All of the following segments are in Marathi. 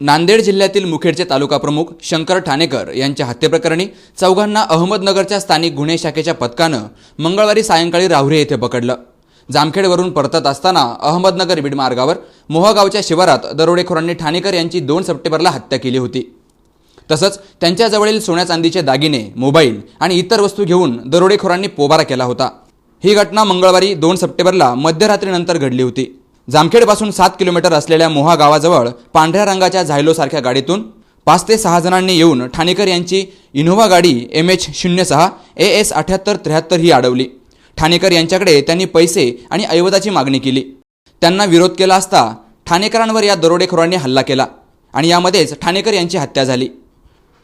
नांदेड जिल्ह्यातील मुखेडचे तालुका प्रमुख शंकर ठाणेकर यांच्या हत्येप्रकरणी चौघांना अहमदनगरच्या स्थानिक गुन्हे शाखेच्या पथकानं मंगळवारी सायंकाळी राहुरी येथे पकडलं. जामखेडवरून परतत असताना अहमदनगर बीड मार्गावर मोहगावच्या शिवारात दरोडेखोरांनी ठाणेकर यांची दोन सप्टेंबरला हत्या केली होती. तसंच त्यांच्याजवळील सोन्या चांदीचे दागिने मोबाईल आणि इतर वस्तू घेऊन दरोडेखोरांनी पोबारा केला होता. ही घटना मंगळवारी दोन सप्टेंबरला मध्यरात्रीनंतर घडली होती. जामखेडपासून सात किलोमीटर असलेल्या मोहा गावाजवळ पांढऱ्या रंगाच्या झायलोसारख्या गाडीतून पाच ते सहा जणांनी येऊन ठाणेकर यांची इनोव्हा गाडी एम एच शून्य सहा ए एस अठ्याहत्तर त्र्याहत्तर ही अडवली. ठाणेकर यांच्याकडे त्यांनी पैसे आणि ऐवजाची मागणी केली. त्यांना विरोध केला असता ठाणेकरांवर या दरोडेखोरांनी हल्ला केला आणि यामध्येच ठाणेकर यांची हत्या झाली.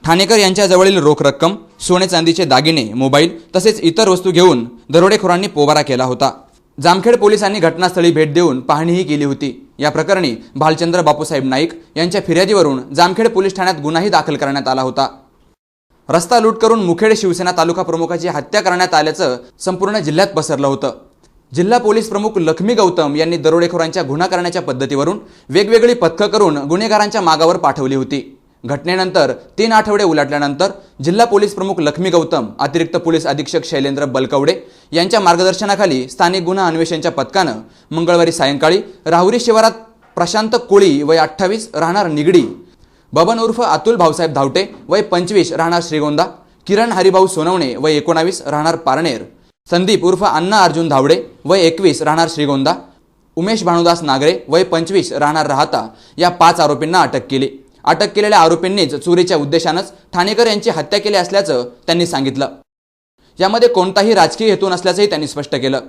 ठाणेकर यांच्याजवळील रोख रक्कम सोने चांदीचे दागिने मोबाईल तसेच इतर वस्तू घेऊन दरोडेखोरांनी पोबारा केला होता. जामखेड पोलिसांनी घटनास्थळी भेट देऊन पाहणीही केली होती. या प्रकरणी भालचंद्र बापूसाहेब नाईक यांच्या फिर्यादीवरून जामखेड पोलीस ठाण्यात गुन्हाही दाखल करण्यात आला होता. रस्ता लूट करून मुखेड शिवसेना तालुका प्रमुखाची हत्या करण्यात आल्याचं संपूर्ण जिल्ह्यात पसरलं होतं. जिल्हा पोलीस प्रमुख लक्ष्मी गौतम यांनी दरोडेखोरांच्या गुन्हा करण्याच्या पद्धतीवरून वेगवेगळी पथकं करून गुन्हेगारांच्या मागावर पाठवली होती. घटनेनंतर तीन आठवडे उलटल्यानंतर जिल्हा पोलीस प्रमुख लक्ष्मी गौतम अतिरिक्त पोलीस अधीक्षक शैलेंद्र बलकवडे यांच्या मार्गदर्शनाखाली स्थानिक गुन्हा अन्वेषणच्या पथकानं मंगळवारी सायंकाळी राहुरी शिवारात प्रशांत कोळी वय अठ्ठावीस राहणार निगडी बबन उर्फ अतुल भाऊसाहेब धावटे वय पंचवीस राहणार श्रीगोंदा किरण हरिभाऊ सोनवणे वय एकोणावीस राहणार पारनेर संदीप उर्फ अण्णा अर्जुन धावडे वय एकवीस राहणार श्रीगोंदा उमेश भानुदास नागरे वय पंचवीस राहणार राहता या पाच आरोपींना अटक केली. अटक केलेल्या आरोपींनीच चोरीच्या उद्देशानंच ठाणेकर यांची हत्या केली असल्याचं त्यांनी सांगितलं. यामध्ये कोणताही राजकीय हेतू नसल्याचंही त्यांनी स्पष्ट केलं.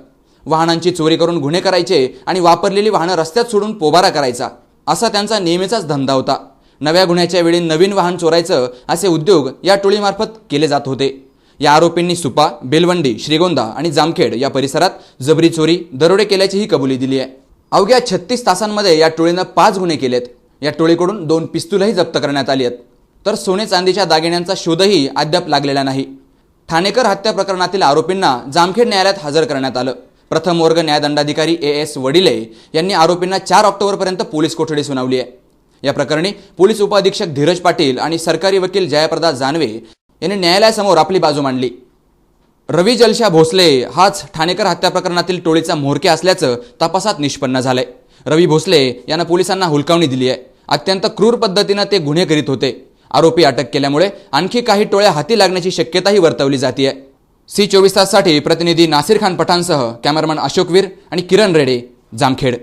वाहनांची चोरी करून गुन्हे करायचे आणि वापरलेली वाहनं रस्त्यात सोडून पोबारा करायचा असा त्यांचा नेहमीचाच धंदा होता. नव्या गुन्ह्याच्या वेळी नवीन वाहन चोरायचं असे उद्योग या टोळीमार्फत केले जात होते. या आरोपींनी सुपा बेलवंडी श्रीगोंदा आणि जामखेड या परिसरात जबरी चोरी दरोडे केल्याचीही कबुली दिली आहे. अवघ्या छत्तीस तासांमध्ये या टोळीनं पाच गुन्हे केलेत. या टोळीकडून दोन पिस्तूलही जप्त करण्यात आली आहेत. तर सोने चांदीच्या दागिन्यांचा शोधही अद्याप लागलेला नाही. ठाणेकर हत्या प्रकरणातील आरोपींना जामखेड न्यायालयात हजर करण्यात आलं. प्रथम वर्ग न्यायदंडाधिकारी ए एस वडिले यांनी आरोपींना चार ऑक्टोबरपर्यंत पोलीस कोठडी सुनावली आहे. या प्रकरणी पोलीस उपअधीक्षक धीरज पाटील आणि सरकारी वकील जयप्रदा जानवे यांनी न्यायालयासमोर आपली बाजू मांडली. रवी जलशा भोसले हाच ठाणेकर हत्या प्रकरणातील टोळीचा म्होरक्या असल्याचं तपासात निष्पन्न झालंय. रवी भोसले यांना पोलिसांना हुलकावणी दिली आहे. अत्यंत क्रूर पद्धतीनं ते गुन्हे करीत होते. आरोपी अटक केल्यामुळे आणखी काही टोळ्या हाती लागण्याची शक्यताही वर्तवली जाते सी चोवीस ताससाठी प्रतिनिधी नासिर खान पठाणसह कॅमेरामन अशोकवीर आणि किरण रेडे जामखेड.